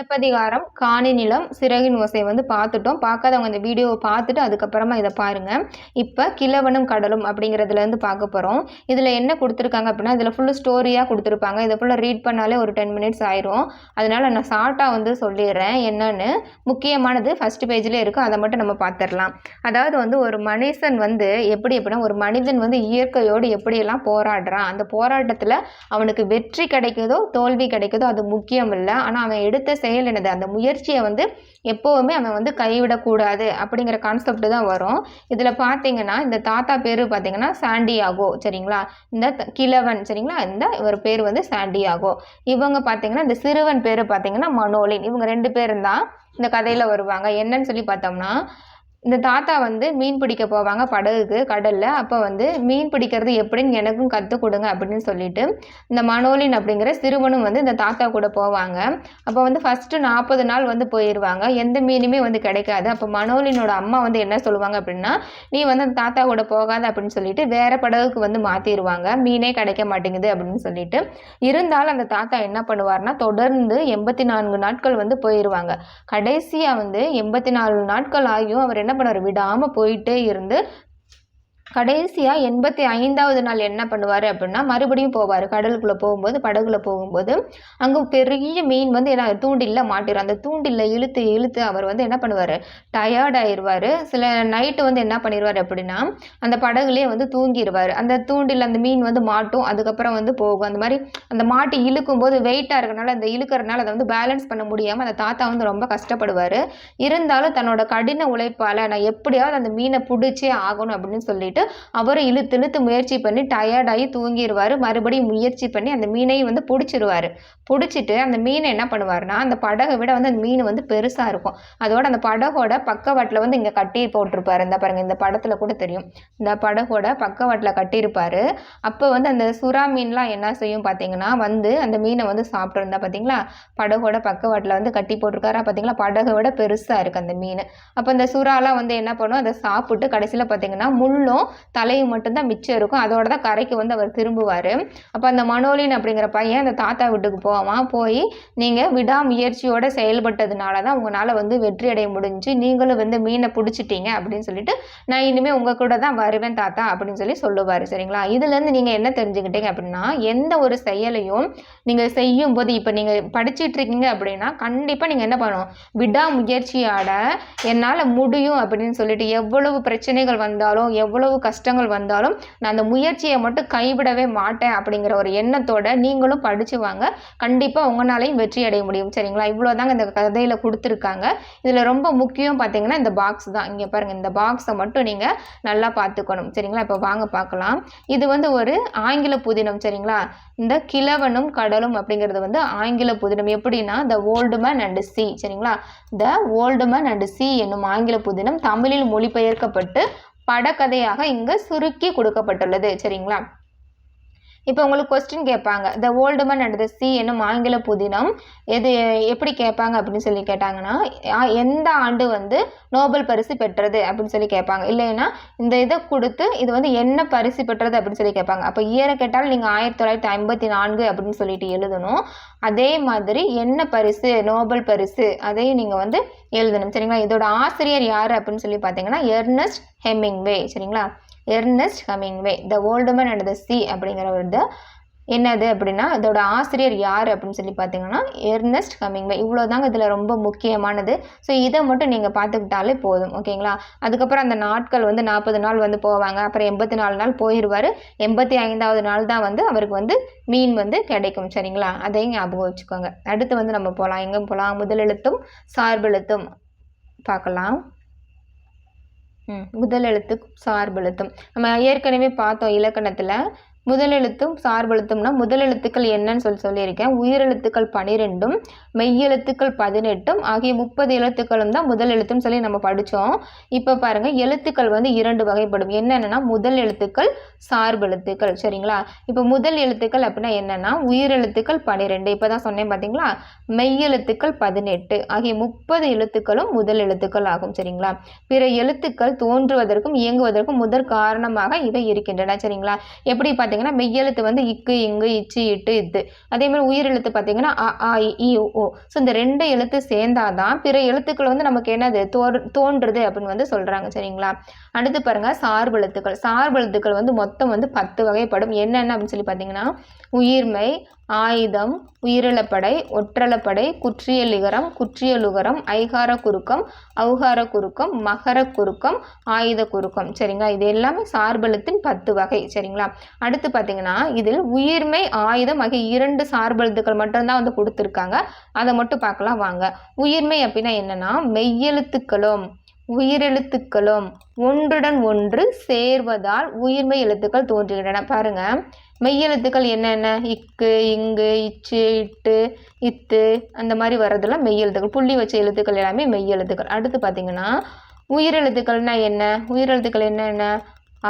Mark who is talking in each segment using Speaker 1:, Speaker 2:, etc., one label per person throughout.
Speaker 1: சிலப்பதிகாரம் காணி நிலம் சிறகின் ஓசை வந்து பார்த்துட்டோம் பார்க்காதவங்க இந்த வீடியோவை பார்த்துட்டு அதுக்கப்புறமா இதை பாருங்கள் இப்போ கிழவனும் கடலும் அப்படிங்கிறதுலேருந்து பார்க்க போகிறோம் இதில் என்ன கொடுத்துருக்காங்க அப்படின்னா இதில் ஃபுல் ஸ்டோரியாக கொடுத்துருப்பாங்க இதை ஃபுல்லாக ரீட் பண்ணாலே ஒரு டென் மினிட்ஸ் ஆயிரும் அதனால் நான் ஷார்ட்டாக வந்து சொல்லிடுறேன் என்னென்னு முக்கியமானது ஃபஸ்ட் பேஜ்லேயே இருக்கும் அதை மட்டும் நம்ம பார்த்துடலாம் அதாவது வந்து ஒரு மனுஷன் வந்து எப்படி எப்படின்னா ஒரு மனிதன் வந்து இயற்கையோடு எப்படியெல்லாம் போராடுறான் அந்த போராட்டத்தில் அவனுக்கு வெற்றி கிடைக்குதோ தோல்வி கிடைக்குதோ அது முக்கியம் இல்லை ஆனால் அவன் எடுத்த செயல் என்னது அந்த முயற்சியை வந்து எப்போவுமே அவன் வந்து கைவிடக்கூடாது அப்படிங்கிற கான்செப்ட் தான் வரும் இதில் பார்த்தீங்கன்னா இந்த தாத்தா பேர் பார்த்தீங்கன்னா சாண்டியாகோ சரிங்களா இந்த கிழவன் சரிங்களா இந்த இவர் பேர் வந்து சாண்டியாகோ இவங்க பார்த்தீங்கன்னா இந்த சிறுவன் பேர் பார்த்தீங்கன்னா மனோலின் இவங்க ரெண்டு பேரும் தான் இந்த கதையில் வருவாங்க என்னன்னு சொல்லி பார்த்தோம்னா இந்த தாத்தா வந்து மீன் பிடிக்க போவாங்க படகுக்கு கடலில் அப்போ வந்து மீன் பிடிக்கிறது எப்படின்னு எனக்கும் கற்றுக் கொடுங்க அப்படின்னு சொல்லிட்டு இந்த மனோலின் அப்படிங்கிற சிறுவனும் வந்து இந்த தாத்தா கூட போவாங்க அப்போ வந்து ஃபஸ்ட்டு நாற்பது நாள் வந்து போயிடுவாங்க எந்த மீனுமே வந்து கிடைக்காது அப்போ மனோலினோட அம்மா வந்து என்ன சொல்லுவாங்க அப்படின்னா நீ வந்து அந்த தாத்தா கூட போகாத அப்படின்னு சொல்லிட்டு வேற படகுக்கு வந்து மாற்றிடுவாங்க மீனே கிடைக்க மாட்டேங்குது அப்படின்னு சொல்லிட்டு இருந்தாலும் அந்த தாத்தா என்ன பண்ணுவார்னா தொடர்ந்து எண்பத்தி நான்கு நாட்கள் வந்து போயிடுவாங்க கடைசியாக வந்து எண்பத்தி நாலு நாட்கள் ஆகியும் அவர் என்ன என்ன பண்ணுவார் விடாமல் போயிட்டே இருந்து கடைசியாக எண்பத்தி ஐந்தாவது நாள் என்ன பண்ணுவார் அப்படின்னா மறுபடியும் போவார் கடலுக்குள்ளே போகும்போது படகுல போகும்போது அங்கே பெரிய மீன் வந்து என்ன தூண்டில்ல மாட்டிடும் அந்த தூண்டில்ல இழுத்து இழுத்து அவர் வந்து என்ன பண்ணுவார் டயர்டாயிடுவார் சில நைட்டு வந்து என்ன பண்ணிடுவார் அப்படின்னா அந்த படகுலேயே வந்து தூங்கிடுவார் அந்த தூண்டில் அந்த மீன் வந்து மாட்டும் அதுக்கப்புறம் வந்து போகும் அந்த மாதிரி அந்த மாட்டு இழுக்கும் போது வெயிட்டாக இருக்கனால அந்த இழுக்கிறனால அதை வந்து பேலன்ஸ் பண்ண முடியாமல் அந்த தாத்தா வந்து ரொம்ப கஷ்டப்படுவார் இருந்தாலும் தன்னோட கடின உழைப்பால் நான் எப்படியாவது அந்த மீனை பிடிச்சே ஆகணும் அப்படின்னு சொல்லிட்டு சொல்லிட்டு அவரும் இழுத்து இழுத்து முயற்சி பண்ணி டயர்டாகி தூங்கிடுவார் மறுபடியும் முயற்சி பண்ணி அந்த மீனையும் வந்து பிடிச்சிருவார் பிடிச்சிட்டு அந்த மீனை என்ன பண்ணுவார்னா அந்த படகை விட வந்து அந்த மீன் வந்து பெருசாக இருக்கும் அதோட அந்த படகோட பக்கவாட்டில் வந்து இங்கே கட்டி போட்டிருப்பாரு இந்த பாருங்கள் இந்த படத்தில் கூட தெரியும் இந்த படகோட பக்கவாட்டில் கட்டியிருப்பார் அப்போ வந்து அந்த சுறா மீன்லாம் என்ன செய்யும் பார்த்தீங்கன்னா வந்து அந்த மீனை வந்து சாப்பிட்ருந்தா பார்த்தீங்களா படகோட பக்கவாட்டில் வந்து கட்டி போட்டிருக்காரா பார்த்தீங்களா படகை விட பெருசாக இருக்குது அந்த மீன் அப்போ அந்த சுறாலாம் வந்து என்ன பண்ணும் அதை சாப்பிட்டு கடைசியில் பார்த்தீங்கன்னா முள்ளும் தலையை மட்டும்தான் மிச்சம் இருக்கும் அதோட தான் கரைக்கு வந்து அவர் திரும்புவார் அப்போ அந்த மனோலின் அப்படிங்கிற பையன் அந்த தாத்தா வீட்டுக்கு போவான் போய் நீங்கள் விடாமுயற்சியோடு செயல்பட்டதுனால தான் உங்களால் வந்து வெற்றி அடைய முடிஞ்சு நீங்களும் வந்து மீனை பிடிச்சிட்டீங்க அப்படின்னு சொல்லிட்டு நான் இனிமேல் உங்கள் கூட தான் வருவேன் தாத்தா அப்படின்னு சொல்லி சொல்லுவார் சரிங்களா இதுலேருந்து நீங்கள் என்ன தெரிஞ்சுக்கிட்டீங்க அப்படின்னா எந்த ஒரு செயலையும் நீங்கள் செய்யும் போது இப்போ நீங்கள் படிச்சுட்டு இருக்கீங்க அப்படின்னா கண்டிப்பாக நீங்கள் என்ன பண்ணணும் விடாமுயற்சியாட என்னால் முடியும் அப்படின்னு சொல்லிட்டு எவ்வளவு பிரச்சனைகள் வந்தாலும் எவ்வளவு கஷ்டங்கள் வந்தாலும் நான் அந்த முயற்சியை மட்டும் கைவிடவே மாட்டேன் அப்படிங்கிற ஒரு எண்ணத்தோட நீங்களும் படித்து வாங்க கண்டிப்பாக உங்களாலையும் வெற்றி அடைய முடியும் சரிங்களா இவ்வளோதாங்க இந்த கதையில் கொடுத்துருக்காங்க இதில் ரொம்ப முக்கியம் பார்த்தீங்கன்னா இந்த பாக்ஸ் தான் இங்கே பாருங்கள் இந்த பாக்ஸை மட்டும் நீங்கள் நல்லா பார்த்துக்கணும் சரிங்களா இப்போ வாங்க பார்க்கலாம் இது வந்து ஒரு ஆங்கில புதினம் சரிங்களா இந்த கிழவனும் கடலும் அப்படிங்கிறது வந்து ஆங்கில புதினம் எப்படின்னா the old man and sea சரிங்களா the old man and sea என்னும் ஆங்கில புதினம் தமிழில் மொழிபெயர்க்கப்பட்டு படக்கதையாக இங்கு சுருக்கி கொடுக்கப்பட்டுள்ளது சரிங்களா இப்போ உங்களுக்கு கொஸ்டின் கேட்பாங்க the man and the sea என்னும் ஆங்கில புதினம் எது எப்படி கேட்பாங்க அப்படின்னு சொல்லி கேட்டாங்கன்னா எந்த ஆண்டு வந்து நோபல் பரிசு பெற்றது அப்படின்னு சொல்லி கேட்பாங்க இல்லைன்னா இந்த இதை கொடுத்து இது வந்து என்ன பரிசு பெற்றது அப்படின்னு சொல்லி கேட்பாங்க அப்போ இயரை கேட்டால் நீங்கள் ஆயிரத்தி தொள்ளாயிரத்தி ஐம்பத்தி நான்கு அப்படின்னு சொல்லிட்டு எழுதணும் அதே மாதிரி என்ன பரிசு நோபல் பரிசு அதையும் நீங்கள் வந்து எழுதணும் சரிங்களா இதோட ஆசிரியர் யார் அப்படின்னு சொல்லி பார்த்தீங்கன்னா எர்னஸ்ட் ஹெமிங்வே சரிங்களா Ernest Hemingway the old man and the sea அப்படிங்கிற ஒரு இது என்னது அப்படின்னா இதோட ஆசிரியர் யார் அப்படின்னு சொல்லி பார்த்தீங்கன்னா எர்னஸ்ட் ஹமிங்வே இவ்வளோ தாங்க இதில் ரொம்ப முக்கியமானது ஸோ இதை மட்டும் நீங்கள் பார்த்துக்கிட்டாலே போதும் ஓகேங்களா அதுக்கப்புறம் அந்த நாட்கள் வந்து நாற்பது நாள் வந்து போவாங்க அப்புறம் எண்பத்தி நாலு நாள் போயிடுவார் எண்பத்தி ஐந்தாவது நாள் தான் வந்து அவருக்கு வந்து மீன் வந்து கிடைக்கும் சரிங்களா அதையும் ஞாபகம் வச்சுக்கோங்க அடுத்து வந்து நம்ம போகலாம் எங்கே போகலாம் முதலெழுத்தும் சார்பெழுத்தும் பார்க்கலாம் முதல் எழுத்து சார்பு எழுத்தும் நம்ம ஏற்கனவே பார்த்தோம் இலக்கணத்தில் முதலெழுத்தும் சார்பெழுத்தும்னா முதலெழுத்துக்கள் என்னன்னு சொல்லி சொல்லியிருக்கேன் உயிரெழுத்துக்கள் பனிரெண்டும் மெய்யெழுத்துக்கள் பதினெட்டும் ஆகிய முப்பது எழுத்துக்களும் தான் முதல் எழுத்துன்னு சொல்லி நம்ம படித்தோம் இப்போ பாருங்கள் எழுத்துக்கள் வந்து இரண்டு வகைப்படும் என்னென்னா முதல் எழுத்துக்கள் சார்பெழுத்துக்கள் சரிங்களா இப்போ முதல் எழுத்துக்கள் அப்படின்னா என்னென்னா உயிரெழுத்துக்கள் பனிரெண்டு இப்போ தான் சொன்னேன் பார்த்தீங்களா மெய்யெழுத்துக்கள் பதினெட்டு ஆகிய முப்பது எழுத்துக்களும் முதல் எழுத்துக்கள் ஆகும் சரிங்களா பிற எழுத்துக்கள் தோன்றுவதற்கும் இயங்குவதற்கும் முதற் காரணமாக இவை இருக்கின்றன சரிங்களா எப்படி பார்த்து பார்த்தீங்கன்னா மெய்யெழுத்து வந்து இக்கு இங்கு இச்சு இட்டு இத்து உயிர் எழுத்து பார்த்தீங்கன்னா அ ஆ இ ஓ ஸோ இந்த ரெண்டு எழுத்து சேர்ந்தாதான் பிற எழுத்துக்கள் வந்து நமக்கு என்னது தோன்றுறது அப்படின்னு வந்து சொல்கிறாங்க சரிங்களா அடுத்து பாருங்கள் சார்பு எழுத்துக்கள் சார்பு எழுத்துக்கள் வந்து மொத்தம் வந்து பத்து வகைப்படும் என்னென்ன அப்படின்னு சொல்லி பார்த்தீங்கன்னா உயிர்மை ஆயுதம் உயிரிழப்படை ஒற்றளப்படை குற்றியலிகரம் குற்றியலுகரம் ஐகார குறுக்கம் அவுகார குறுக்கம் மகர குறுக்கம் ஆயுத குறுக்கம் சரிங்களா இது எல்லாமே சார்பெழுத்தின் பத்து வகை சரிங்களா அடுத்து பார்த்தீங்கன்னா இதில் உயிர்மை ஆயுதம் ஆகிய இரண்டு சார்பெழுத்துக்கள் மட்டும்தான் வந்து கொடுத்துருக்காங்க அதை மட்டும் பார்க்கலாம் வாங்க உயிர்மை அப்படின்னா என்னென்னா மெய்யெழுத்துக்களும் உயிரெழுத்துக்களும் ஒன்றுடன் ஒன்று சேர்வதால் உயிர்மை எழுத்துக்கள் தோன்றுகின்றன பாருங்கள் மெய்யெழுத்துக்கள் என்னென்ன இக்கு இங்கு இச்சு இட்டு இத்து அந்த மாதிரி வர்றதெல்லாம் மெய்யெழுத்துக்கள் புள்ளி வச்ச எழுத்துக்கள் எல்லாமே மெய்யெழுத்துக்கள் அடுத்து பார்த்திங்கன்னா உயிரெழுத்துக்கள்னா என்ன உயிரெழுத்துக்கள் என்னென்ன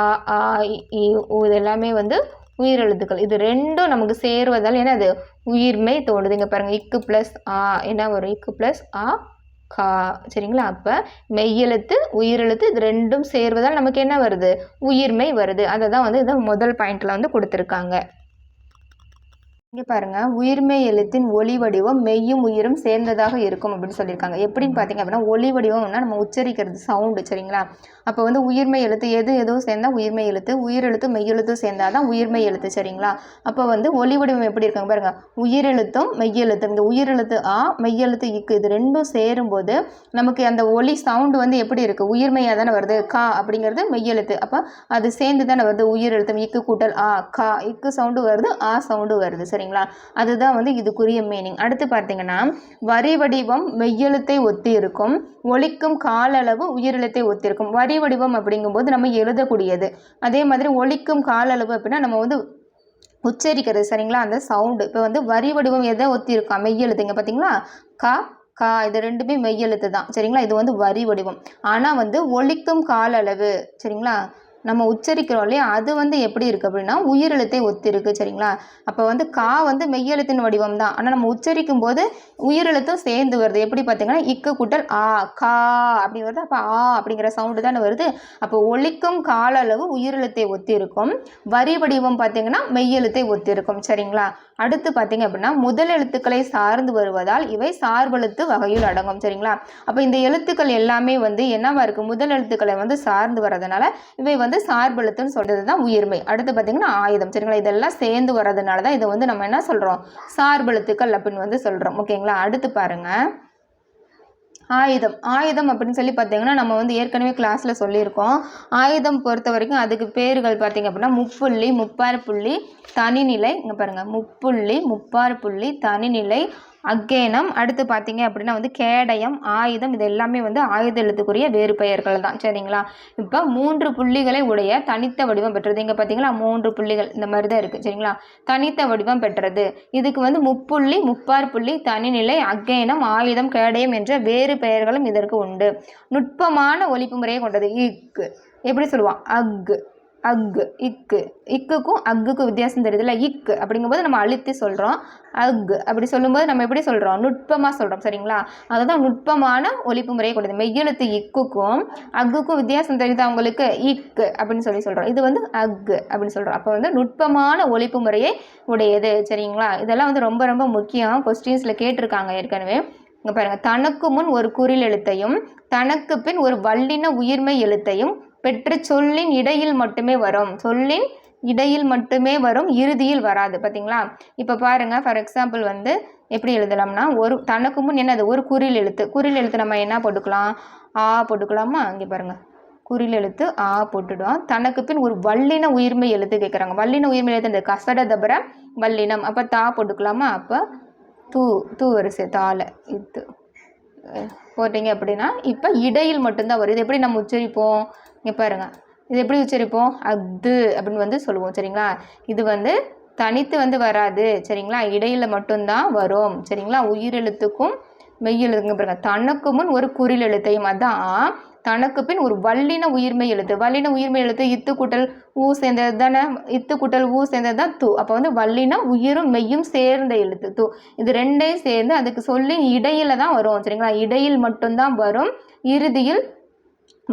Speaker 1: ஆ ஆ இது எல்லாமே வந்து உயிரெழுத்துக்கள் இது ரெண்டும் நமக்கு சேருவதால் ஏன்னா அது உயிர்மை தோணுது இங்கே பாருங்கள் இக்கு ப்ளஸ் ஆ என்ன வரும் இக்கு ப்ளஸ் ஆ கா சரிங்களா அப்போ மெய்யெழுத்து உயிரெழுத்து இது ரெண்டும் சேர்வதால் நமக்கு என்ன வருது உயிர்மை வருது அதை தான் வந்து இதை முதல் பாயிண்டில் வந்து கொடுத்துருக்காங்க இங்கே பாருங்கள் உயிர்மை எழுத்தின் ஒளி வடிவம் மெய்யும் உயிரும் சேர்ந்ததாக இருக்கும் அப்படின்னு சொல்லியிருக்காங்க எப்படின்னு பார்த்தீங்க அப்படின்னா ஒளி வடிவம்னா நம்ம உச்சரிக்கிறது சவுண்டு சரிங்களா அப்போ வந்து உயிர்மை எழுத்து எது எதுவும் சேர்ந்தால் உயிர்மை எழுத்து உயிர் மெய் மெய்யெழுத்து சேர்ந்தால் தான் உயிர்மை எழுத்து சரிங்களா அப்போ வந்து ஒலி வடிவம் எப்படி இருக்காங்க பாருங்கள் மெய் எழுத்து இந்த உயிர் எழுத்து ஆ மெய் எழுத்து இக்கு இது ரெண்டும் சேரும்போது நமக்கு அந்த ஒலி சவுண்டு வந்து எப்படி இருக்குது உயிர்மையாக தானே வருது கா அப்படிங்கிறது மெய்யெழுத்து அப்போ அது சேர்ந்து தானே வருது உயிர் எழுத்தம் இக்கு கூட்டல் ஆ கா இக்கு சவுண்டு வருது ஆ சவுண்டு வருது சரிங்களா அதுதான் வந்து இதுக்குரிய மீனிங் அடுத்து பார்த்தீங்கன்னா வரி வடிவம் மெய்யெழுத்தை ஒத்தி இருக்கும் ஒலிக்கும் கால அளவு உயிரெழுத்தை ஒத்திருக்கும் வரி வடிவம் அப்படிங்கும்போது நம்ம எழுதக்கூடியது அதே மாதிரி ஒழிக்கும் கால அளவு அப்படின்னா நம்ம வந்து உச்சரிக்கிறது சரிங்களா அந்த சவுண்டு இப்போ வந்து வரி வடிவம் எதை ஒத்தி இருக்கா மெய்யெழுத்துங்க பார்த்தீங்களா கா கா இது ரெண்டுமே மெய்யெழுத்து தான் சரிங்களா இது வந்து வரி வடிவம் ஆனால் வந்து ஒழிக்கும் கால அளவு சரிங்களா நம்ம உச்சரிக்கிறோம் இல்லையா அது வந்து எப்படி இருக்குது அப்படின்னா உயிரெழுத்தை ஒத்து இருக்குது சரிங்களா அப்போ வந்து கா வந்து மெய்யெழுத்தின் வடிவம் தான் ஆனால் நம்ம உச்சரிக்கும் போது உயிரெழுத்தும் சேர்ந்து வருது எப்படி பார்த்தீங்கன்னா இக்கு கூட்டல் ஆ கா அப்படி வருது அப்போ ஆ அப்படிங்கிற சவுண்டு தானே வருது அப்போ ஒழிக்கும் கால அளவு உயிரெழுத்தை ஒத்தி இருக்கும் வரி வடிவம் பார்த்தீங்கன்னா மெய்யெழுத்தை ஒத்து இருக்கும் சரிங்களா அடுத்து பார்த்தீங்க அப்படின்னா முதல் எழுத்துக்களை சார்ந்து வருவதால் இவை சார்பெழுத்து வகையில் அடங்கும் சரிங்களா அப்போ இந்த எழுத்துக்கள் எல்லாமே வந்து என்னவா இருக்குது முதல் எழுத்துக்களை வந்து சார்ந்து வர்றதுனால இவை வந்து சார்பெழுத்துன்னு சொல்கிறது தான் உயிர்மை அடுத்து பார்த்தீங்கன்னா ஆயுதம் சரிங்களா இதெல்லாம் சேர்ந்து வர்றதுனால தான் இதை வந்து நம்ம என்ன சொல்கிறோம் சார்பெழுத்துக்கள் அப்படின்னு வந்து சொல்கிறோம் ஓகேங்களா அடுத்து பாருங்கள் ஆயுதம் ஆயுதம் அப்படின்னு சொல்லி பார்த்தீங்கன்னா நம்ம வந்து ஏற்கனவே கிளாஸில் சொல்லியிருக்கோம் ஆயுதம் பொறுத்த வரைக்கும் அதுக்கு பேர்கள் பார்த்திங்க அப்படின்னா முப்புள்ளி முப்பாறு புள்ளி தனிநிலை இங்கே பாருங்கள் முப்புள்ளி முப்பாறு புள்ளி தனிநிலை அக்கேனம் அடுத்து பார்த்தீங்க அப்படின்னா வந்து கேடயம் ஆயுதம் இது எல்லாமே வந்து ஆயுத எழுத்துக்குரிய வேறு பெயர்கள் தான் சரிங்களா இப்போ மூன்று புள்ளிகளை உடைய தனித்த வடிவம் பெற்றது இங்கே பார்த்தீங்களா மூன்று புள்ளிகள் இந்த மாதிரி தான் இருக்குது சரிங்களா தனித்த வடிவம் பெற்றது இதுக்கு வந்து முப்புள்ளி முப்பார் புள்ளி தனிநிலை அக்கேனம் ஆயுதம் கேடயம் என்ற வேறு பெயர்களும் இதற்கு உண்டு நுட்பமான ஒழிப்பு முறையை கொண்டது இக்கு எப்படி சொல்லுவான் அக்கு அக்கு இக்கு இக்குக்கும் அக்குக்கும் வித்தியாசம் தெரியுதுல்ல இக்கு அப்படிங்கும்போது நம்ம அழுத்தி சொல்கிறோம் அக்கு அப்படி சொல்லும்போது நம்ம எப்படி சொல்கிறோம் நுட்பமாக சொல்கிறோம் சரிங்களா அதுதான் நுட்பமான ஒழிப்பு முறையை கொடுது மெய்யெழுத்து இக்குக்கும் அக்குக்கும் வித்தியாசம் தெரியுது அவங்களுக்கு இக்கு அப்படின்னு சொல்லி சொல்கிறோம் இது வந்து அக்கு அப்படின்னு சொல்கிறோம் அப்போ வந்து நுட்பமான ஒழிப்பு முறையை உடையது சரிங்களா இதெல்லாம் வந்து ரொம்ப ரொம்ப முக்கியம் கொஸ்டின்ஸில் கேட்டிருக்காங்க ஏற்கனவே இங்கே பாருங்கள் தனக்கு முன் ஒரு குறில் எழுத்தையும் தனக்கு பின் ஒரு வல்லின உயிர்மை எழுத்தையும் பெற்று சொல்லின் இடையில் மட்டுமே வரும் சொல்லின் இடையில் மட்டுமே வரும் இறுதியில் வராது பார்த்தீங்களா இப்போ பாருங்கள் ஃபார் எக்ஸாம்பிள் வந்து எப்படி எழுதலாம்னா ஒரு தனக்கு முன் என்னது ஒரு குறில் எழுத்து குறில் எழுத்து நம்ம என்ன போட்டுக்கலாம் ஆ போட்டுக்கலாமா அங்கே பாருங்கள் குரில் எழுத்து ஆ போட்டுடும் தனக்கு பின் ஒரு வல்லின உயிர்மை எழுத்து கேட்குறாங்க வல்லின உயிர்மை எழுத்து கசட தபர வல்லினம் அப்போ தா போட்டுக்கலாமா அப்போ தூ தூ வரிசை தால இத்து போட்டிங்க அப்படின்னா இப்போ இடையில் மட்டும்தான் வரும் இது எப்படி நம்ம உச்சரிப்போம் இங்கே பாருங்கள் இது எப்படி உச்சரிப்போம் அது அப்படின்னு வந்து சொல்லுவோம் சரிங்களா இது வந்து தனித்து வந்து வராது சரிங்களா இடையில் மட்டும்தான் வரும் சரிங்களா உயிரெழுத்துக்கும் மெய்யெழுத்துங்க பாருங்க தனக்கு முன் ஒரு குரில் எழுத்தையும் அதான் தனக்கு பின் ஒரு வல்லின உயிர்மை எழுத்து வல்லின உயிர்மை எழுத்து இத்து கூட்டல் ஊ சேர்ந்தது தானே இத்து கூட்டல் ஊ சேர்ந்தது தான் தூ அப்போ வந்து வல்லின உயிரும் மெய்யும் சேர்ந்த எழுத்து தூ இது ரெண்டையும் சேர்ந்து அதுக்கு சொல்லி இடையில தான் வரும் சரிங்களா இடையில் மட்டும்தான் வரும் இறுதியில்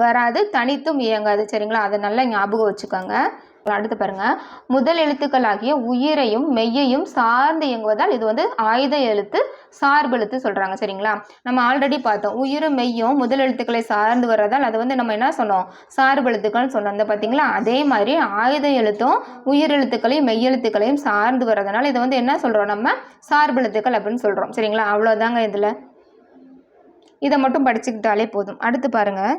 Speaker 1: வராது தனித்தும் இயங்காது சரிங்களா அதை நல்லா ஞாபகம் வச்சுக்கோங்க அடுத்து பாருங்க முதல் எழுத்துக்களாகிய உயிரையும் மெய்யையும் சார்ந்து இயங்குவதால் இது வந்து ஆயுத எழுத்து சார்பெழுத்து சொல்றாங்க சரிங்களா நம்ம ஆல்ரெடி பார்த்தோம் உயிரும் மெய்யும் முதல் எழுத்துக்களை சார்ந்து வர்றதால் அதை வந்து நம்ம என்ன சொன்னோம் சார்பெழுத்துக்கள்னு சொன்னோம் இந்த பார்த்தீங்களா அதே மாதிரி ஆயுத எழுத்தும் உயிர் எழுத்துக்களையும் மெய்யெழுத்துக்களையும் சார்ந்து வர்றதுனால இதை வந்து என்ன சொல்றோம் நம்ம சார்பெழுத்துக்கள் அப்படின்னு சொல்றோம் சரிங்களா அவ்வளோதாங்க இதில் இதை மட்டும் படிச்சுக்கிட்டாலே போதும் அடுத்து பாருங்கள்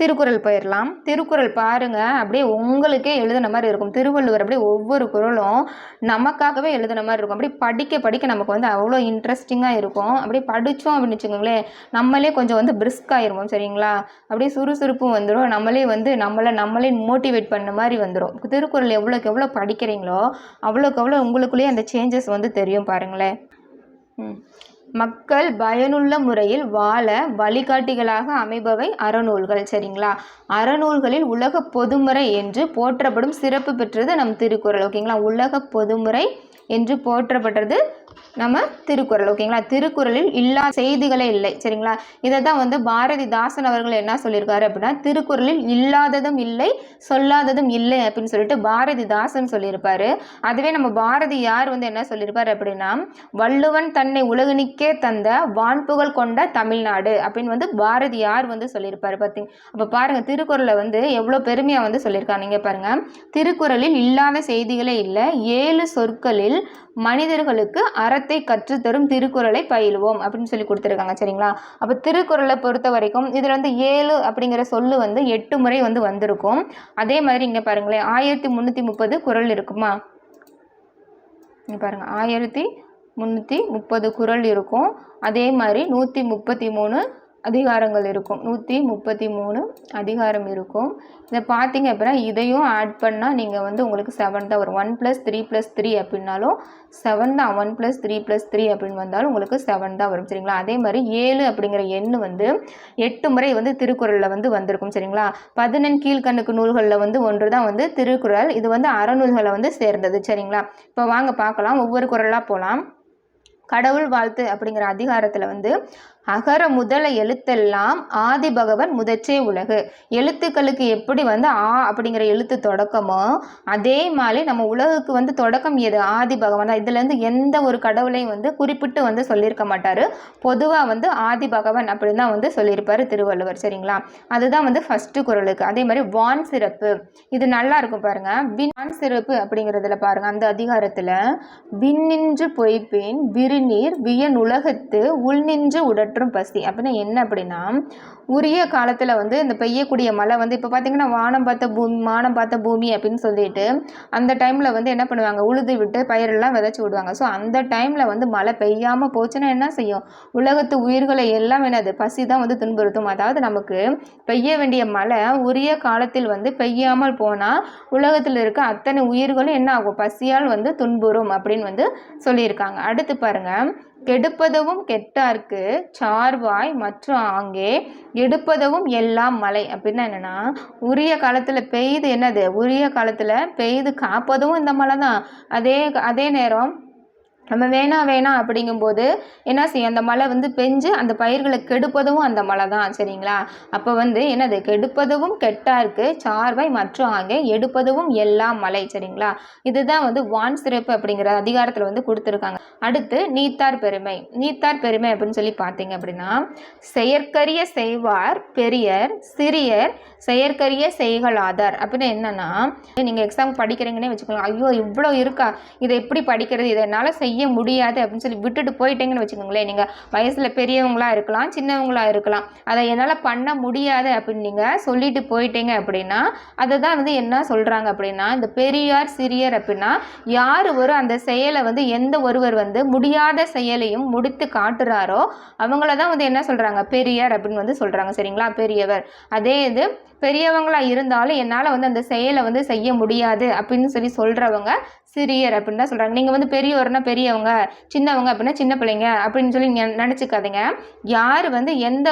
Speaker 1: திருக்குறள் போயிடலாம் திருக்குறள் பாருங்கள் அப்படியே உங்களுக்கே எழுதின மாதிரி இருக்கும் திருவள்ளுவர் அப்படியே ஒவ்வொரு குரலும் நமக்காகவே எழுதுன மாதிரி இருக்கும் அப்படியே படிக்க படிக்க நமக்கு வந்து அவ்வளோ இன்ட்ரெஸ்டிங்காக இருக்கும் அப்படியே படித்தோம் அப்படின்னு வச்சுக்கோங்களேன் நம்மளே கொஞ்சம் வந்து பிரிஸ்க் ஆயிருவோம் சரிங்களா அப்படியே சுறுசுறுப்பும் வந்துடும் நம்மளே வந்து நம்மளை நம்மளே மோட்டிவேட் பண்ண மாதிரி வந்துடும் திருக்குறள் எவ்வளோக்கு எவ்வளோ படிக்கிறீங்களோ அவ்வளோக்கு அவ்வளோ உங்களுக்குள்ளேயே அந்த சேஞ்சஸ் வந்து தெரியும் பாருங்களேன் ம் மக்கள் பயனுள்ள முறையில் வாழ வழிகாட்டிகளாக அமைபவை அறநூல்கள் சரிங்களா அறநூல்களில் உலக பொதுமுறை என்று போற்றப்படும் சிறப்பு பெற்றது நம் திருக்குறள் ஓகேங்களா உலக பொதுமுறை என்று போற்றப்பட்டது நம்ம திருக்குறள் ஓகேங்களா திருக்குறளில் இல்லா செய்திகளே இல்லை சரிங்களா இதை தான் வந்து பாரதிதாசன் அவர்கள் என்ன சொல்லியிருக்காரு அப்படின்னா திருக்குறளில் இல்லாததும் இல்லை சொல்லாததும் இல்லை அப்படின்னு சொல்லிட்டு பாரதிதாசன் சொல்லியிருப்பாரு அதுவே நம்ம பாரதி யார் வந்து என்ன சொல்லியிருப்பார் அப்படின்னா வள்ளுவன் தன்னை உலகினிக்கே தந்த வான்புகள் கொண்ட தமிழ்நாடு அப்படின்னு வந்து பாரதியார் வந்து சொல்லியிருப்பாரு பார்த்தீங்க அப்போ பாருங்கள் திருக்குறளை வந்து எவ்வளோ பெருமையாக வந்து சொல்லியிருக்காங்க நீங்கள் பாருங்கள் திருக்குறளில் இல்லாத செய்திகளே இல்லை ஏழு சொற்களில் மனிதர்களுக்கு அறத்தை கற்றுத்தரும் திருக்குறளை பயிலுவோம் அப்படின்னு சொல்லி கொடுத்துருக்காங்க சரிங்களா அப்போ திருக்குறளை பொறுத்த வரைக்கும் இதில் வந்து ஏழு அப்படிங்கிற சொல்லு வந்து எட்டு முறை வந்து வந்திருக்கும் அதே மாதிரி இங்கே பாருங்களேன் ஆயிரத்தி முந்நூற்றி முப்பது குரல் இருக்குமா இங்கே பாருங்கள் ஆயிரத்தி முந்நூற்றி முப்பது குரல் இருக்கும் அதே மாதிரி நூற்றி முப்பத்தி மூணு அதிகாரங்கள் இருக்கும் நூற்றி முப்பத்தி மூணு அதிகாரம் இருக்கும் இதை பார்த்தீங்க அப்படின்னா இதையும் ஆட் பண்ணால் நீங்கள் வந்து உங்களுக்கு செவன் தான் வரும் one plus three plus three அப்படின்னாலும் செவன் தான் one plus three plus three அப்படின்னு வந்தாலும் உங்களுக்கு செவன் தான் வரும் சரிங்களா அதே மாதிரி ஏழு அப்படிங்கிற எண்ணு வந்து எட்டு முறை வந்து திருக்குறளில் வந்து வந்திருக்கும் சரிங்களா பதினெண் கீழ்கண்ணுக்கு நூல்களில் வந்து ஒன்று தான் வந்து திருக்குறள் இது வந்து அறநூல்களை வந்து சேர்ந்தது சரிங்களா இப்போ வாங்க பார்க்கலாம் ஒவ்வொரு குரலாக போகலாம் கடவுள் வாழ்த்து அப்படிங்கிற அதிகாரத்தில் வந்து அகர முதல எழுத்தெல்லாம் ஆதி பகவன் முதற்றே உலகு எழுத்துக்களுக்கு எப்படி வந்து ஆ அப்படிங்கிற எழுத்து தொடக்கமோ அதே மாதிரி நம்ம உலகுக்கு வந்து தொடக்கம் எது ஆதி பகவான் இதுலேருந்து எந்த ஒரு கடவுளையும் வந்து குறிப்பிட்டு வந்து சொல்லியிருக்க மாட்டார் பொதுவாக வந்து ஆதி பகவன் அப்படின்னு தான் வந்து சொல்லியிருப்பார் திருவள்ளுவர் சரிங்களா அதுதான் வந்து ஃபஸ்ட்டு குரலுக்கு அதே மாதிரி வான் சிறப்பு இது நல்லா இருக்கும் பாருங்கள் வின் சிறப்பு அப்படிங்கிறதுல பாருங்கள் அந்த அதிகாரத்தில் விண்ணின்று பொய்ப்பின் விருநீர் வியன் உலகத்து உள்நின்று உடற் மற்றும் பசி அப்படின்னா என்ன அப்படின்னா உரிய காலத்தில் வந்து இந்த பெய்யக்கூடிய மழை வந்து இப்போ பார்த்திங்கன்னா வானம் பார்த்த பூமி வானம் பார்த்த பூமி அப்படின்னு சொல்லிட்டு அந்த டைமில் வந்து என்ன பண்ணுவாங்க உழுது விட்டு பயிரெல்லாம் விதைச்சி விடுவாங்க ஸோ அந்த டைமில் வந்து மழை பெய்யாமல் போச்சுன்னா என்ன செய்யும் உலகத்து உயிர்களை எல்லாம் என்னது பசி தான் வந்து துன்புறுத்தும் அதாவது நமக்கு பெய்ய வேண்டிய மழை உரிய காலத்தில் வந்து பெய்யாமல் போனால் உலகத்தில் இருக்க அத்தனை உயிர்களும் என்ன ஆகும் பசியால் வந்து துன்புறும் அப்படின்னு வந்து சொல்லியிருக்காங்க அடுத்து பாருங்கள் கெடுப்பதவும் கெட்டார்க்கு சார்வாய் மற்றும் ஆங்கே எடுப்பதவும் எல்லாம் மழை அப்படின்னா என்னென்னா உரிய காலத்தில் பெய்து என்னது உரிய காலத்தில் பெய்து காப்பதும் இந்த மழை தான் அதே அதே நேரம் நம்ம வேணாம் வேணாம் அப்படிங்கும்போது என்ன செய்யும் அந்த மழை வந்து பெஞ்சு அந்த பயிர்களை கெடுப்பதும் அந்த மழை தான் சரிங்களா அப்போ வந்து என்னது கெடுப்பதும் இருக்குது சார்வை மற்றும் ஆகிய எடுப்பதும் எல்லாம் மலை சரிங்களா இதுதான் வந்து வான் சிறப்பு அப்படிங்கிற அதிகாரத்தில் வந்து கொடுத்துருக்காங்க அடுத்து நீத்தார் பெருமை நீத்தார் பெருமை அப்படின்னு சொல்லி பார்த்தீங்க அப்படின்னா செயற்கரிய செய்வார் பெரியர் சிறியர் செயற்கரிய செய்களாதார் அப்படின்னு என்னன்னா நீங்கள் எக்ஸாம் படிக்கிறீங்கன்னே வச்சுக்கலாம் ஐயோ இவ்வளோ இருக்கா இதை எப்படி படிக்கிறது இதனால் செய்ய செய்ய முடியாது அப்படின்னு சொல்லி விட்டுட்டு போயிட்டேங்கன்னு வச்சுக்கோங்களேன் நீங்கள் வயசில் பெரியவங்களாக இருக்கலாம் சின்னவங்களாக இருக்கலாம் அதை என்னால் பண்ண முடியாது அப்படின்னு நீங்கள் சொல்லிட்டு போயிட்டீங்க அப்படின்னா அதை தான் வந்து என்ன சொல்கிறாங்க அப்படின்னா இந்த பெரியார் சிறியர் அப்படின்னா யார் ஒரு அந்த செயலை வந்து எந்த ஒருவர் வந்து முடியாத செயலையும் முடித்து காட்டுறாரோ அவங்கள தான் வந்து என்ன சொல்கிறாங்க பெரியார் அப்படின்னு வந்து சொல்கிறாங்க சரிங்களா பெரியவர் அதே இது பெரியவங்களாக இருந்தாலும் என்னால் வந்து அந்த செயலை வந்து செய்ய முடியாது அப்படின்னு சொல்லி சொல்கிறவங்க சிறியர் அப்படின்னு தான் சொல்கிறாங்க நீங்கள் வந்து பெரியவர்னா பெரியவங்க சின்னவங்க அப்படின்னா சின்ன பிள்ளைங்க அப்படின்னு சொல்லி நினச்சிக்காதீங்க யார் வந்து எந்த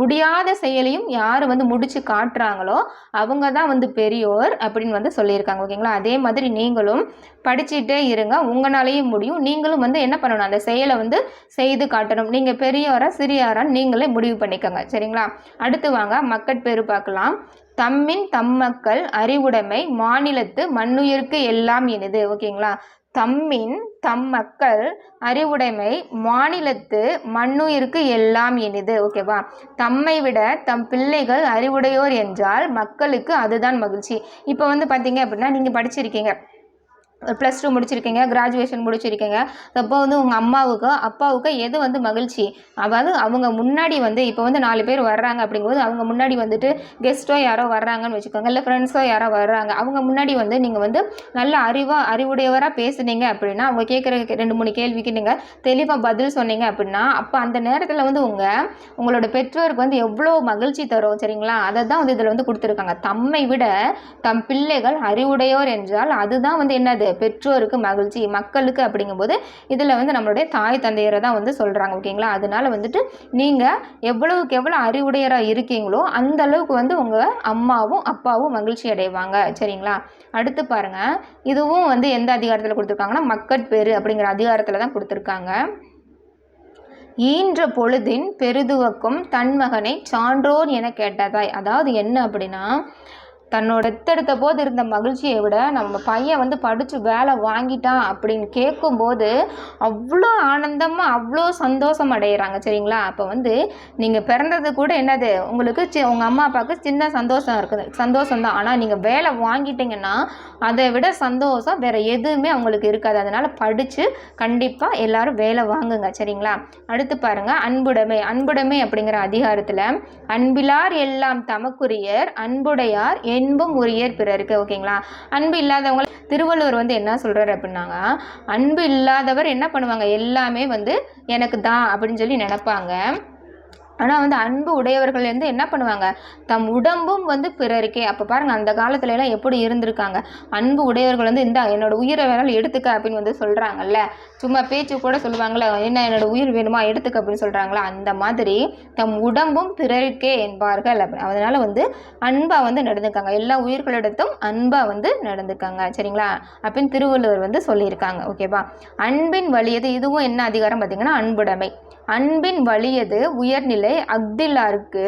Speaker 1: முடியாத செயலையும் யார் வந்து முடித்து காட்டுறாங்களோ அவங்க தான் வந்து பெரியோர் அப்படின்னு வந்து சொல்லியிருக்காங்க ஓகேங்களா அதே மாதிரி நீங்களும் படிச்சுட்டே இருங்க உங்களாலேயும் முடியும் நீங்களும் வந்து என்ன பண்ணணும் அந்த செயலை வந்து செய்து காட்டணும் நீங்கள் பெரியவரா சிறியாரான்னு நீங்களே முடிவு பண்ணிக்கோங்க சரிங்களா அடுத்து வாங்க மக்கட் பேர் பார்க்கலாம் தம்மின் தம்மக்கள் அறிவுடைமை மாநிலத்து மண்ணுயிர்க்கு எல்லாம் இனிது ஓகேங்களா தம்மின் தம்மக்கள் அறிவுடைமை மாநிலத்து மண்ணுயிருக்கு எல்லாம் இனிது ஓகேவா தம்மை விட தம் பிள்ளைகள் அறிவுடையோர் என்றால் மக்களுக்கு அதுதான் மகிழ்ச்சி இப்போ வந்து பார்த்தீங்க அப்படின்னா நீங்கள் படிச்சிருக்கீங்க ப்ளஸ் டூ முடிச்சிருக்கீங்க கிராஜுவேஷன் முடிச்சிருக்கீங்க அப்போ வந்து உங்கள் அம்மாவுக்கு அப்பாவுக்கு எது வந்து மகிழ்ச்சி அதாவது அவங்க முன்னாடி வந்து இப்போ வந்து நாலு பேர் வர்றாங்க அப்படிங்கும்போது அவங்க முன்னாடி வந்துட்டு கெஸ்ட்டோ யாரோ வர்றாங்கன்னு வச்சுக்கோங்க இல்லை ஃப்ரெண்ட்ஸோ யாரோ வர்றாங்க அவங்க முன்னாடி வந்து நீங்கள் வந்து நல்ல அறிவாக அறிவுடையவராக பேசுனீங்க அப்படின்னா அவங்க கேட்குற ரெண்டு மூணு கேள்விக்கு நீங்கள் தெளிவாக பதில் சொன்னீங்க அப்படின்னா அப்போ அந்த நேரத்தில் வந்து உங்கள் உங்களோட பெற்றோருக்கு வந்து எவ்வளோ மகிழ்ச்சி தரும் சரிங்களா அதை தான் வந்து இதில் வந்து கொடுத்துருக்காங்க தம்மை விட தம் பிள்ளைகள் அறிவுடையோர் என்றால் அதுதான் வந்து என்னது பெற்றோருக்கு மகிழ்ச்சி மக்களுக்கு அப்படிங்கும்போது இதில் வந்து நம்மளுடைய தாய் தந்தையரை தான் வந்து சொல்கிறாங்க ஓகேங்களா அதனால் வந்துட்டு நீங்கள் எவ்வளவுக்கு எவ்வளோ அறிவுடையராக இருக்கீங்களோ அந்த அளவுக்கு வந்து உங்கள் அம்மாவும் அப்பாவும் மகிழ்ச்சி அடைவாங்க சரிங்களா அடுத்து பாருங்கள் இதுவும் வந்து எந்த அதிகாரத்தில் கொடுத்துருக்காங்கன்னா மக்கட்பேறு அப்படிங்கிற அதிகாரத்தில் தான் கொடுத்துருக்காங்க ஈன்ற பொழுதின் பெருதுவக்கும் தன் மகனை சான்றோர் என கேட்டதாய் அதாவது என்ன அப்படின்னா தன்னோட எத்தெடுத்த போது இருந்த மகிழ்ச்சியை விட நம்ம பையன் வந்து படித்து வேலை வாங்கிட்டான் அப்படின்னு கேட்கும்போது அவ்வளோ ஆனந்தமாக அவ்வளோ சந்தோஷம் அடைகிறாங்க சரிங்களா அப்போ வந்து நீங்கள் பிறந்தது கூட என்னது உங்களுக்கு சி உங்கள் அம்மா அப்பாவுக்கு சின்ன சந்தோஷம் இருக்குது சந்தோஷம் தான் ஆனால் நீங்கள் வேலை வாங்கிட்டீங்கன்னா அதை விட சந்தோஷம் வேறு எதுவுமே அவங்களுக்கு இருக்காது அதனால் படித்து கண்டிப்பாக எல்லோரும் வேலை வாங்குங்க சரிங்களா அடுத்து பாருங்கள் அன்புடைமை அன்புடைமை அப்படிங்கிற அதிகாரத்தில் அன்பிலார் எல்லாம் தமக்குரியர் அன்புடையார் ஏ என்பும் உரியர் பிறருக்கு ஓகேங்களா அன்பு இல்லாதவங்க திருவள்ளுவர் வந்து என்ன சொல்கிறார் அப்படின்னாங்க அன்பு இல்லாதவர் என்ன பண்ணுவாங்க எல்லாமே வந்து எனக்கு தான் அப்படின்னு சொல்லி நினப்பாங்க ஆனால் வந்து அன்பு உடையவர்கள் வந்து என்ன பண்ணுவாங்க தம் உடம்பும் வந்து பிறருக்கே அப்போ பாருங்கள் அந்த காலத்துலலாம் எப்படி இருந்திருக்காங்க அன்பு உடையவர்கள் வந்து இந்த என்னோட உயிரை வேணாலும் எடுத்துக்க அப்படின்னு வந்து சொல்கிறாங்கல்ல சும்மா பேச்சு கூட சொல்லுவாங்களே என்ன என்னோட உயிர் வேணுமா எடுத்துக்க அப்படின்னு சொல்கிறாங்களா அந்த மாதிரி தம் உடம்பும் பிறருக்கே என்பார்கள் அப்படி அதனால் வந்து அன்பாக வந்து நடந்துக்காங்க எல்லா உயிர்களிடத்தும் அன்பாக வந்து நடந்துக்காங்க சரிங்களா அப்படின்னு திருவள்ளுவர் வந்து சொல்லியிருக்காங்க ஓகேவா அன்பின் வழியது இதுவும் என்ன அதிகாரம் பார்த்திங்கன்னா அன்புடைமை அன்பின் வழியது உயர்நிலை பாடலே அக்தில்லாருக்கு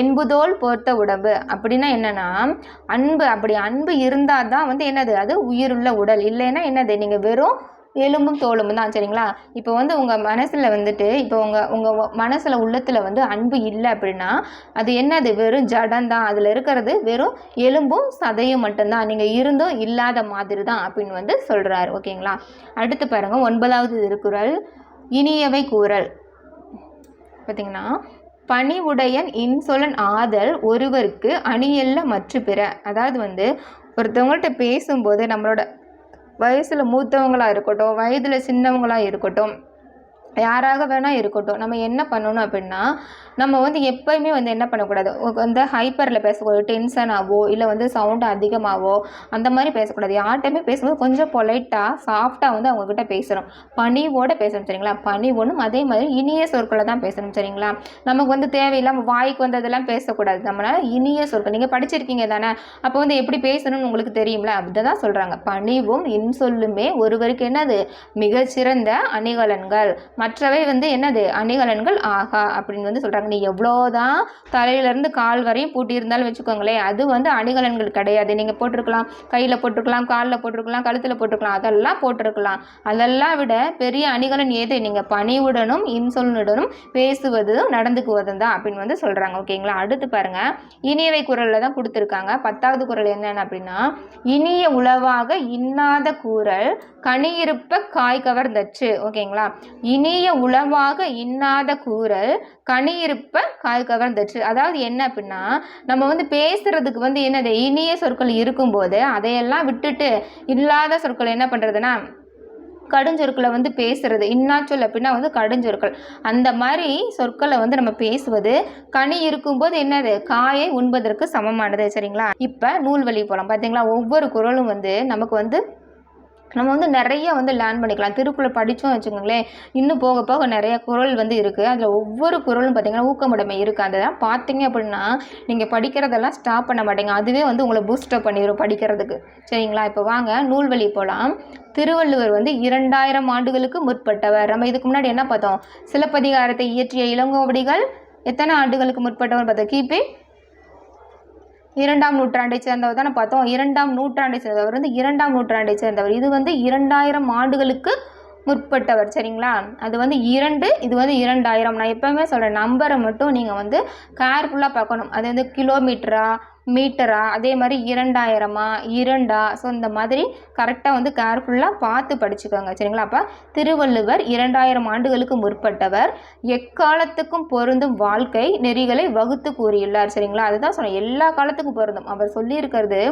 Speaker 1: என்புதோல் போர்த்த உடம்பு அப்படின்னா என்னென்னா அன்பு அப்படி அன்பு இருந்தால் தான் வந்து என்னது அது உயிருள்ள உடல் இல்லைன்னா என்னது நீங்கள் வெறும் எலும்பும் தோலும் தான் சரிங்களா இப்போ வந்து உங்கள் மனசில் வந்துட்டு இப்போ உங்கள் உங்கள் மனசில் உள்ளத்தில் வந்து அன்பு இல்லை அப்படின்னா அது என்னது வெறும் ஜடம் தான் அதில் இருக்கிறது வெறும் எலும்பும் சதையும் மட்டும்தான் நீங்கள் இருந்தும் இல்லாத மாதிரி தான் அப்படின்னு வந்து சொல்கிறாரு ஓகேங்களா அடுத்து பாருங்கள் ஒன்பதாவது திருக்குறள் இனியவை கூறல் பார்த்திங்கன்னா பணிவுடையன் இன்சொலன் ஆதல் ஒருவருக்கு அணியல்ல மற்ற பிற அதாவது வந்து ஒருத்தவங்கள்ட்ட பேசும்போது நம்மளோட வயசில் மூத்தவங்களாக இருக்கட்டும் வயதில் சின்னவங்களாக இருக்கட்டும் யாராக வேணா இருக்கட்டும் நம்ம என்ன பண்ணணும் அப்படின்னா நம்ம வந்து எப்போயுமே வந்து என்ன பண்ணக்கூடாது வந்து ஹைப்பரில் பேசக்கூடாது டென்ஷனாகவோ இல்லை வந்து சவுண்ட் அதிகமாகவோ அந்த மாதிரி பேசக்கூடாது யார்கிட்டயுமே பேசும்போது கொஞ்சம் பொலைட்டாக சாஃப்டாக வந்து அவங்கக்கிட்ட பேசுகிறோம் பணிவோடு பேசணும் சரிங்களா ஒன்றும் அதே மாதிரி இனிய சொற்களை தான் பேசணும் சரிங்களா நமக்கு வந்து தேவையில்லாமல் வாய்க்கு வந்ததெல்லாம் பேசக்கூடாது நம்மளால் இனிய சொற்கள் நீங்கள் படிச்சிருக்கீங்க தானே அப்போ வந்து எப்படி பேசணும்னு உங்களுக்கு தெரியும்ல அப்படி தான் சொல்கிறாங்க பணிவும் இன்சொல்லுமே ஒருவருக்கு என்னது மிகச்சிறந்த அணிகலன்கள் மற்றவை வந்து என்னது அணிகலன்கள் ஆகா அப்படின்னு வந்து சொல்கிறாங்க நீ எவ்வளோதான் தலையிலேருந்து கால் வரையும் பூட்டியிருந்தாலும் வச்சுக்கோங்களேன் அது வந்து அணிகலன்கள் கிடையாது நீங்கள் போட்டிருக்கலாம் கையில் போட்டிருக்கலாம் காலில் போட்டிருக்கலாம் கழுத்தில் போட்டிருக்கலாம் அதெல்லாம் போட்டிருக்கலாம் அதெல்லாம் விட பெரிய அணிகலன் ஏது நீங்கள் பணிவுடனும் இன்சொலனுடனும் பேசுவதும் நடந்துக்குவதும் தான் அப்படின்னு வந்து சொல்கிறாங்க ஓகேங்களா அடுத்து பாருங்கள் இனியவை குரலில் தான் கொடுத்துருக்காங்க பத்தாவது குரல் என்னென்னு அப்படின்னா இனிய உளவாக இன்னாத கூறல் கனியிருப்ப காய் கவர்ந்தச்சு ஓகேங்களா இனி கனிய உளவாக இன்னாத கூறல் கனியிருப்ப கால் கவர்ந்துச்சு அதாவது என்ன அப்படின்னா நம்ம வந்து பேசுறதுக்கு வந்து என்னது இனிய சொற்கள் இருக்கும்போது அதையெல்லாம் விட்டுட்டு இல்லாத சொற்கள் என்ன பண்ணுறதுன்னா கடுஞ்சொற்களை வந்து பேசுறது இன்னாச்சொல் அப்படின்னா வந்து கடுஞ்சொற்கள் அந்த மாதிரி சொற்களை வந்து நம்ம பேசுவது கனி இருக்கும்போது என்னது காயை உண்பதற்கு சமமானது சரிங்களா இப்போ நூல் வழி போகலாம் பார்த்தீங்களா ஒவ்வொரு குரலும் வந்து நமக்கு வந்து நம்ம வந்து நிறைய வந்து லேர்ன் பண்ணிக்கலாம் திருக்குறள் படித்தோம் வச்சுக்கோங்களேன் இன்னும் போக போக நிறைய குரல் வந்து இருக்குது அதில் ஒவ்வொரு குரலும் பார்த்திங்கன்னா ஊக்கமுடைமை இருக்குது அதெல்லாம் பார்த்தீங்க அப்படின்னா நீங்கள் படிக்கிறதெல்லாம் ஸ்டாப் பண்ண மாட்டீங்க அதுவே வந்து உங்களை பூஸ்டப் பண்ணிடும் படிக்கிறதுக்கு சரிங்களா இப்போ வாங்க நூல்வழி போகலாம் திருவள்ளுவர் வந்து இரண்டாயிரம் ஆண்டுகளுக்கு முற்பட்டவர் நம்ம இதுக்கு முன்னாடி என்ன பார்த்தோம் சிலப்பதிகாரத்தை இயற்றிய இளங்கோவடிகள் எத்தனை ஆண்டுகளுக்கு முற்பட்டவர் பார்த்தோம் கிபி இரண்டாம் நூற்றாண்டை சேர்ந்தவர் தான் பார்த்தோம் இரண்டாம் நூற்றாண்டை சேர்ந்தவர் வந்து இரண்டாம் நூற்றாண்டை சேர்ந்தவர் இது வந்து இரண்டாயிரம் ஆண்டுகளுக்கு முற்பட்டவர் சரிங்களா அது வந்து இரண்டு இது வந்து இரண்டாயிரம் நான் எப்பவுமே சொல்கிறேன் நம்பரை மட்டும் நீங்கள் வந்து கேர்ஃபுல்லாக பார்க்கணும் அது வந்து கிலோமீட்டரா மீட்டரா அதே மாதிரி இரண்டாயிரமா இரண்டா ஸோ இந்த மாதிரி கரெக்டாக வந்து கேர்ஃபுல்லாக பார்த்து படிச்சுக்கோங்க சரிங்களா அப்போ திருவள்ளுவர் இரண்டாயிரம் ஆண்டுகளுக்கு முற்பட்டவர் எக்காலத்துக்கும் பொருந்தும் வாழ்க்கை நெறிகளை வகுத்து கூறியுள்ளார் சரிங்களா அதுதான் சொன்ன எல்லா காலத்துக்கும் பொருந்தும் அவர் சொல்லியிருக்கிறது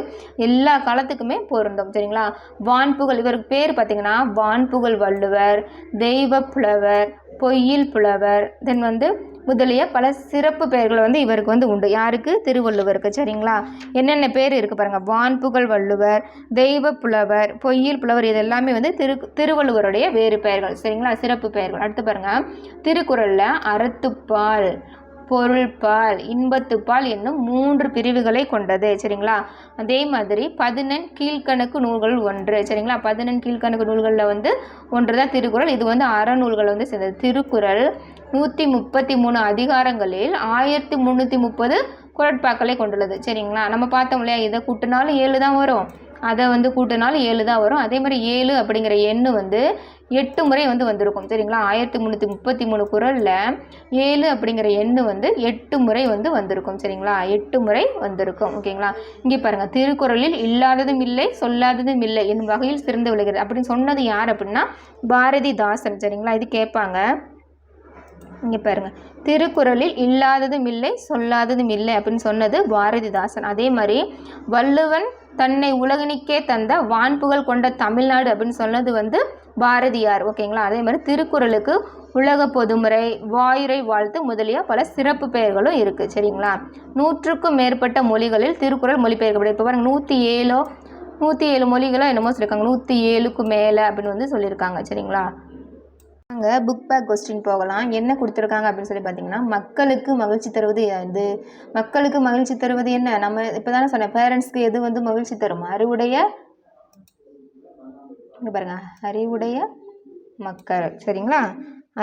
Speaker 1: எல்லா காலத்துக்குமே பொருந்தும் சரிங்களா வான்புகள் இவருக்கு பேர் பார்த்தீங்கன்னா வான்புகள் வள்ளுவர் தெய்வ புலவர் பொய்யில் புலவர் தென் வந்து முதலிய பல சிறப்பு பெயர்கள் வந்து இவருக்கு வந்து உண்டு யாருக்கு திருவள்ளுவருக்கு சரிங்களா என்னென்ன பேர் இருக்குது பாருங்கள் வான் புகழ் வள்ளுவர் தெய்வ புலவர் பொய்யில் புலவர் இது எல்லாமே வந்து திரு திருவள்ளுவருடைய வேறு பெயர்கள் சரிங்களா சிறப்பு பெயர்கள் அடுத்து பாருங்கள் திருக்குறளில் அறத்துப்பால் பொருள்பால் இன்பத்துப்பால் என்னும் மூன்று பிரிவுகளை கொண்டது சரிங்களா அதே மாதிரி பதினெண் கீழ்கணக்கு நூல்கள் ஒன்று சரிங்களா பதினெண் கீழ்கணக்கு நூல்களில் வந்து ஒன்று தான் திருக்குறள் இது வந்து அறநூல்களை வந்து சேர்ந்தது திருக்குறள் நூற்றி முப்பத்தி மூணு அதிகாரங்களில் ஆயிரத்தி முந்நூற்றி முப்பது குரட்பாக்களை கொண்டுள்ளது சரிங்களா நம்ம பார்த்தோம் இல்லையா இதை கூட்டினாலும் ஏழு தான் வரும் அதை வந்து கூட்டினாலும் ஏழு தான் வரும் அதே மாதிரி ஏழு அப்படிங்கிற எண்ணு வந்து எட்டு முறை வந்து வந்திருக்கும் சரிங்களா ஆயிரத்தி முந்நூற்றி முப்பத்தி மூணு குரலில் ஏழு அப்படிங்கிற எண்ணு வந்து எட்டு முறை வந்து வந்திருக்கும் சரிங்களா எட்டு முறை வந்திருக்கும் ஓகேங்களா இங்கே பாருங்கள் திருக்குறளில் இல்லாததும் இல்லை சொல்லாததும் இல்லை என் வகையில் சிறந்து விழுகிறது அப்படின்னு சொன்னது யார் அப்படின்னா பாரதிதாசன் சரிங்களா இது கேட்பாங்க இங்கே பாருங்கள் திருக்குறளில் இல்லாததும் இல்லை சொல்லாததும் இல்லை அப்படின்னு சொன்னது பாரதிதாசன் அதே மாதிரி வள்ளுவன் தன்னை உலகினிக்கே தந்த வான்புகள் கொண்ட தமிழ்நாடு அப்படின்னு சொன்னது வந்து பாரதியார் ஓகேங்களா அதே மாதிரி திருக்குறளுக்கு உலக பொதுமுறை வாயுரை வாழ்த்து முதலிய பல சிறப்பு பெயர்களும் இருக்குது சரிங்களா நூற்றுக்கும் மேற்பட்ட மொழிகளில் திருக்குறள் மொழிபெயர்க்கப்படுது இப்போ பாருங்கள் நூற்றி ஏழோ நூற்றி ஏழு மொழிகளோ என்னமோ சொல்லியிருக்காங்க நூற்றி ஏழுக்கு மேலே அப்படின்னு வந்து சொல்லியிருக்காங்க சரிங்களா அங்கே புக் பேக் கொஸ்டின் போகலாம் என்ன கொடுத்துருக்காங்க அப்படின்னு சொல்லி பார்த்தீங்கன்னா மக்களுக்கு மகிழ்ச்சி தருவது இது மக்களுக்கு மகிழ்ச்சி தருவது என்ன நம்ம இப்போ தானே சொன்னேன் பேரண்ட்ஸ்க்கு எது வந்து மகிழ்ச்சி தரும் அறுவுடைய இங்கே பாருங்கள் அறிவுடைய மக்கள் சரிங்களா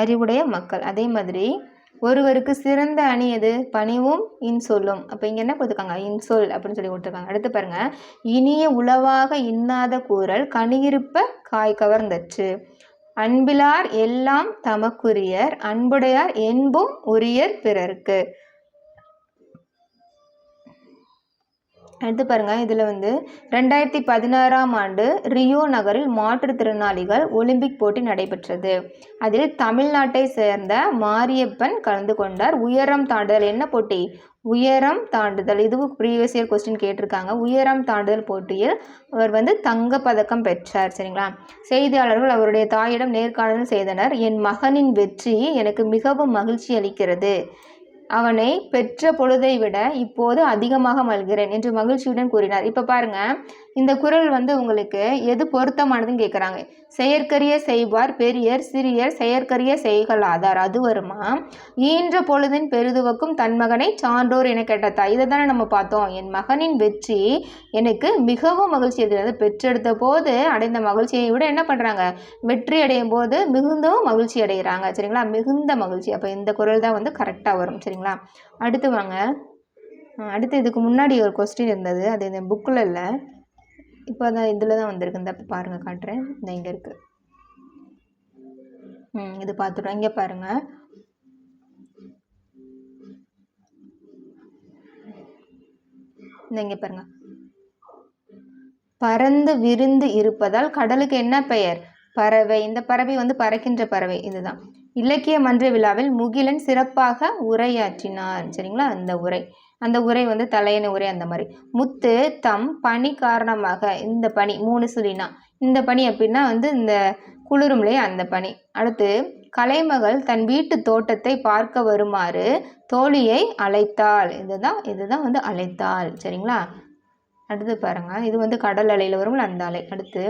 Speaker 1: அறிவுடைய மக்கள் அதே மாதிரி ஒருவருக்கு சிறந்த அணி எது பணிவும் இன்சொல்லும் அப்போ இங்கே என்ன கொடுத்துருக்காங்க இன்சொல் அப்படின்னு சொல்லி கொடுத்துருக்காங்க அடுத்து பாருங்க இனிய உளவாக இன்னாத கூறல் கனியிருப்ப காய் கவர்ந்தச்சு அன்பிலார் எல்லாம் தமக்குரியர் அன்புடையார் என்பும் உரியர் பிறர்க்கு அடுத்து பாருங்கள் இதில் வந்து ரெண்டாயிரத்தி பதினாறாம் ஆண்டு ரியோ நகரில் மாற்றுத்திறனாளிகள் ஒலிம்பிக் போட்டி நடைபெற்றது அதில் தமிழ்நாட்டை சேர்ந்த மாரியப்பன் கலந்து கொண்டார் உயரம் தாண்டுதல் என்ன போட்டி உயரம் தாண்டுதல் இதுவும் ப்ரீவியஸ் இயர் கொஸ்டின் கேட்டிருக்காங்க உயரம் தாண்டுதல் போட்டியில் அவர் வந்து தங்கப்பதக்கம் பதக்கம் பெற்றார் சரிங்களா செய்தியாளர்கள் அவருடைய தாயிடம் நேர்காணல் செய்தனர் என் மகனின் வெற்றி எனக்கு மிகவும் மகிழ்ச்சி அளிக்கிறது அவனை பெற்ற பொழுதை விட இப்போது அதிகமாக மகிழ்கிறேன் என்று மகிழ்ச்சியுடன் கூறினார் இப்போ பாருங்க இந்த குரல் வந்து உங்களுக்கு எது பொருத்தமானதுன்னு கேட்குறாங்க செயற்கரிய செய்வார் பெரியர் சிறியர் செயற்கரிய செய்களாதார் அது வருமா ஈன்ற பொழுதின் பெருதுவக்கும் தன் மகனை சான்றோர் என கேட்டதா இதை தானே நம்ம பார்த்தோம் என் மகனின் வெற்றி எனக்கு மிகவும் மகிழ்ச்சி இருக்கிறது பெற்றெடுத்த போது அடைந்த மகிழ்ச்சியை விட என்ன பண்ணுறாங்க வெற்றி அடையும் போது மிகுந்தவும் மகிழ்ச்சி அடைகிறாங்க சரிங்களா மிகுந்த மகிழ்ச்சி அப்போ இந்த குரல் தான் வந்து கரெக்டாக வரும் சரிங்களா அடுத்து வாங்க அடுத்து இதுக்கு முன்னாடி ஒரு கொஸ்டின் இருந்தது அது இந்த புக்கில் இல்லை இப்போ தான் இதில் தான் வந்திருக்கு இந்த இப்போ பாருங்கள் காட்டுறேன் இந்த இங்கே இருக்குது ம் இது பார்த்துட்டோம் இங்கே பாருங்கள் இந்த இங்கே பாருங்கள் பறந்து விருந்து இருப்பதால் கடலுக்கு என்ன பெயர் பறவை இந்த பறவை வந்து பறக்கின்ற பறவை இதுதான் இலக்கிய மன்ற விழாவில் முகிலன் சிறப்பாக உரையாற்றினார் சரிங்களா அந்த உரை அந்த உரை வந்து தலையணை உரை அந்த மாதிரி முத்து தம் பனி காரணமாக இந்த பனி மூணு சொல்லினா இந்த பனி அப்படின்னா வந்து இந்த குளிரும்லே அந்த பனி அடுத்து கலைமகள் தன் வீட்டு தோட்டத்தை பார்க்க வருமாறு தோழியை அழைத்தாள் இதுதான் இதுதான் வந்து அழைத்தாள் சரிங்களா அடுத்து பாருங்கள் இது வந்து கடல் அலையில் வரும்ல அந்த அலை அடுத்து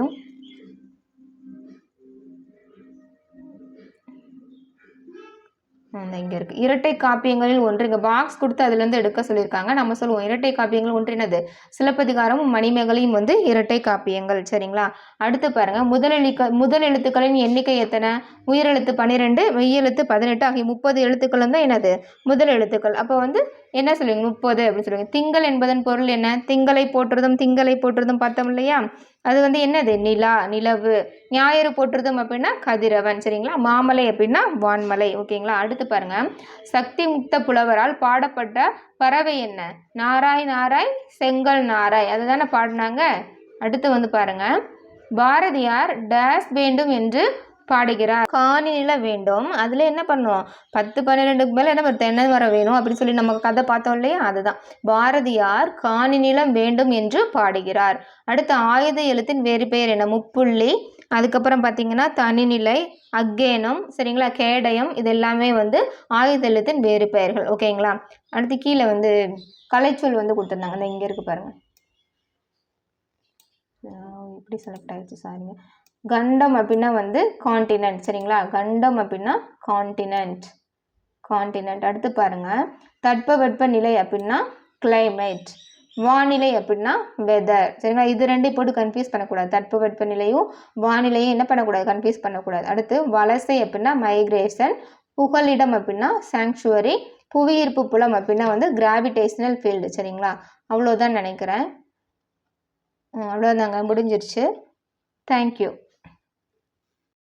Speaker 1: இங்கே இருக்குது இரட்டை காப்பியங்களில் ஒன்று இங்கே பாக்ஸ் கொடுத்து அதுலேருந்து எடுக்க சொல்லியிருக்காங்க நம்ம சொல்லுவோம் இரட்டை காப்பியங்கள் ஒன்று என்னது சிலப்பதிகாரமும் மணிமேகலையும் வந்து இரட்டை காப்பியங்கள் சரிங்களா அடுத்து பாருங்கள் முதல் முதல் எழுத்துக்களின் எண்ணிக்கை எத்தனை உயிரெழுத்து பன்னிரெண்டு மெய்யெழுத்து பதினெட்டு ஆகிய முப்பது எழுத்துக்களும் தான் என்னது முதல் எழுத்துக்கள் அப்போ வந்து என்ன சொல்லுவீங்க முப்பது அப்படின்னு சொல்லுவீங்க திங்கள் என்பதன் பொருள் என்ன திங்களை போற்றுறதும் திங்களை போற்றுறதும் பார்த்தோம் இல்லையா அது வந்து என்னது நிலா நிலவு ஞாயிறு போற்றுறதும் அப்படின்னா கதிரவன் சரிங்களா மாமலை அப்படின்னா வான்மலை ஓகேங்களா அடுத்து பாருங்க சக்தி முக்த புலவரால் பாடப்பட்ட பறவை என்ன நாராய் நாராய் செங்கல் நாராய் அதை தானே பாடினாங்க அடுத்து வந்து பாருங்க பாரதியார் டேஸ் வேண்டும் என்று பாடுகிறார் காணி நிலம் வேண்டும் அதில் என்ன பண்ணுவோம் பத்து பன்னிரெண்டுக்கு மேலே என்ன தென்னை மரம் வேணும் அப்படின்னு சொல்லி நம்ம கதை பார்த்தோம் இல்லையா அதுதான் பாரதியார் காணி நிலம் வேண்டும் என்று பாடுகிறார் அடுத்து ஆயுத எழுத்தின் வேறு பெயர் என்ன முப்புள்ளி அதுக்கப்புறம் பார்த்தீங்கன்னா தனிநிலை அக்கேனம் சரிங்களா கேடயம் இது எல்லாமே வந்து ஆயுத எழுத்தின் வேறு பெயர்கள் ஓகேங்களா அடுத்து கீழே வந்து கலைச்சொல் வந்து கொடுத்துருந்தாங்க அந்த இங்கே இருக்கு பாருங்கள் இப்படி செலக்ட் ஆகிடுச்சு சாரிங்க கண்டம் அப்படின்னா வந்து காண்டினென்ட் சரிங்களா கண்டம் அப்படின்னா காண்டினென்ட் காண்டினென்ட் அடுத்து பாருங்கள் தட்பவெட்ப நிலை அப்படின்னா கிளைமேட் வானிலை அப்படின்னா வெதர் சரிங்களா இது ரெண்டையும் போட்டு கன்ஃபியூஸ் பண்ணக்கூடாது தட்பவெட்ப நிலையும் வானிலையும் என்ன பண்ணக்கூடாது கன்ஃபியூஸ் பண்ணக்கூடாது அடுத்து வலசை அப்படின்னா மைக்ரேஷன் புகலிடம் அப்படின்னா சாங்சுவரி புவியீர்ப்பு புலம் அப்படின்னா வந்து கிராவிடேஷனல் ஃபீல்டு சரிங்களா அவ்வளோதான் நினைக்கிறேன் அவ்வளோதாங்க முடிஞ்சிருச்சு தேங்க்யூ